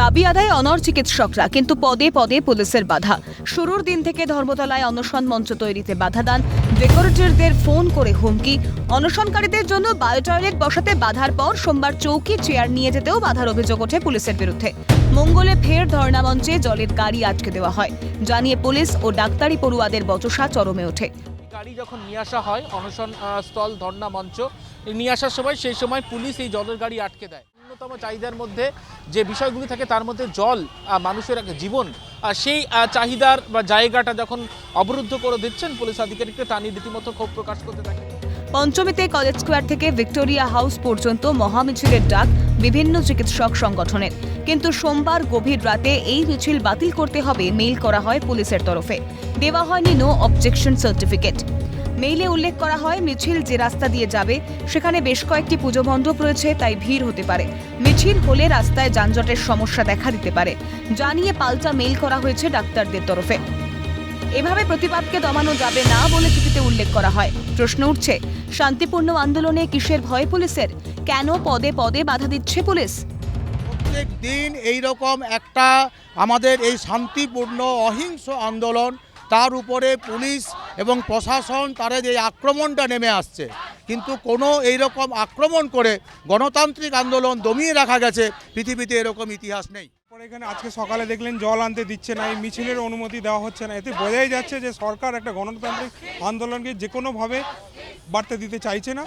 দাবি আদায় অনর চিকিৎসকরা, কিন্তু পদে পদে পুলিশের বাধা। শুরুর দিন থেকে ধর্মতলায় অনশন মঞ্চ তৈরিতে বাধা দান, ডেকোরেটরদের ফোন করে হুমকি। অনশনকারীদের জন্য বায়ো টয়লেট বসাতে বাধার পর সোমবার চৌকি চেয়ার নিয়ে যেতেও বাধার অভিযোগ ওঠে পুলিশের বিরুদ্ধে। মঙ্গলে ফের ধর্ণা মঞ্চে জলের গাড়ি আটকে দেওয়া হয়। জানিয়ে পুলিশ ও ডাক্তারি পড়ুয়াদের বচসা চরমে ওঠে। গাড়ি যখন নিয়ে আসা হয়, অনশন স্থল, ধর্ণা মঞ্চ নিয়ে আসার সময় সেই সময় পুলিশ এই জলের গাড়ি আটকে দেয়। অন্যতম চাহিদার মধ্যে যে বিষয়গুলি থাকে, তার মধ্যে জল মানুষের একটা জীবন সেই চাহিদার বা জায়গাটা যখন অবরুদ্ধ করে দিচ্ছেন, পুলিশ আধিকারিকরা তা নিয়ে রীতিমতো ক্ষোভ প্রকাশ করতে থাকে। পঞ্চমীতে কলেজ স্কোয়ার থেকে ভিক্টোরিয়া হাউস পর্যন্ত মহামিছিলের ডাক বিভিন্ন চিকিৎসক সংগঠনের কিন্তু সোমবার গভীর রাতে এই মিছিল বাতিল করতে হবে মেইল করা হয় পুলিশের তরফে। দেওয়া হয়নি নো অবজেকশন সার্টিফিকেট। মেইলে উল্লেখ করা হয়, মিছিল যে রাস্তা দিয়ে যাবে, সেখানে বেশ কয়েকটি পুজো মণ্ডপ রয়েছে, তাই ভিড় হতে পারে। মিছিল হলে রাস্তায় যানজটের সমস্যা দেখা দিতে পারে। জানিয়ে পাল্টা মেইল করা হয়েছে ডাক্তারদের তরফে। এভাবে প্রতিবাদকে দমানো যাবে না বলে চিঠিতে উল্লেখ করা হয়। প্রশ্ন উঠছে, শান্তিপূর্ণ আন্দোলনে কিসের ভয় পুলিশের? কেন পদে পদে বাধা দিচ্ছে পুলিশ? প্রত্যেক দিন এই রকম একটা আমাদের এই শান্তিপূর্ণ অহিংস আন্দোলন, তার উপরে পুলিশ এবং প্রশাসন তারা যে আক্রমণটা নেমে আসছে। কিন্তু কোনো এই রকম আক্রমণ করে গণতান্ত্রিক আন্দোলন দমিয়ে রাখা গেছে, পৃথিবীতে এরকম ইতিহাস নেই। এখানে আজকে সকালে দেখলেন জল আনতে দিচ্ছে না, এই মিছিলের অনুমতি দেওয়া হচ্ছে না। এতে বোঝাই যাচ্ছে যে সরকার একটা গণতান্ত্রিক আন্দোলনকে যে কোনোভাবে বার্তা দিতে চাইছে না।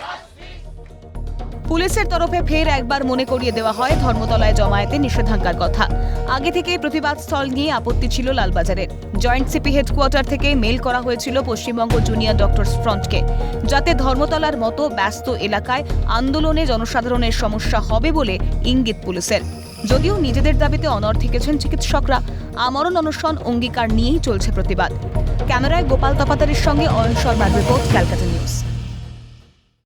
পুলিশের তরফে ফের একবার মনে করিয়ে দেওয়া হয় ধর্মতলায় জমায়েতে নিষেধাজ্ঞার কথা। আগে থেকেই প্রতিবাদ স্থল নিয়ে আপত্তি ছিল লালবাজারের। জয়েন্ট সিপি হেডকোয়ার্টার থেকে মেল করা হয়েছিল পশ্চিমবঙ্গ জুনিয়র ডক্টরস ফ্রন্টকে। যাতে ধর্মতলার মতো ব্যস্ত এলাকায় আন্দোলনে জনসাধারণের সমস্যা হবে বলে ইঙ্গিত পুলিশের। যদিও নিজেদের দাবিতে অনড় থেকেছেন চিকিৎসকরা, আমরণ অনশন অঙ্গীকার নিয়েই চলছে প্রতিবাদ। ক্যামেরায় গোপাল তপাতারের সঙ্গে অয়ন শর্মার রিপোর্ট, ক্যালকাটা নিউজ।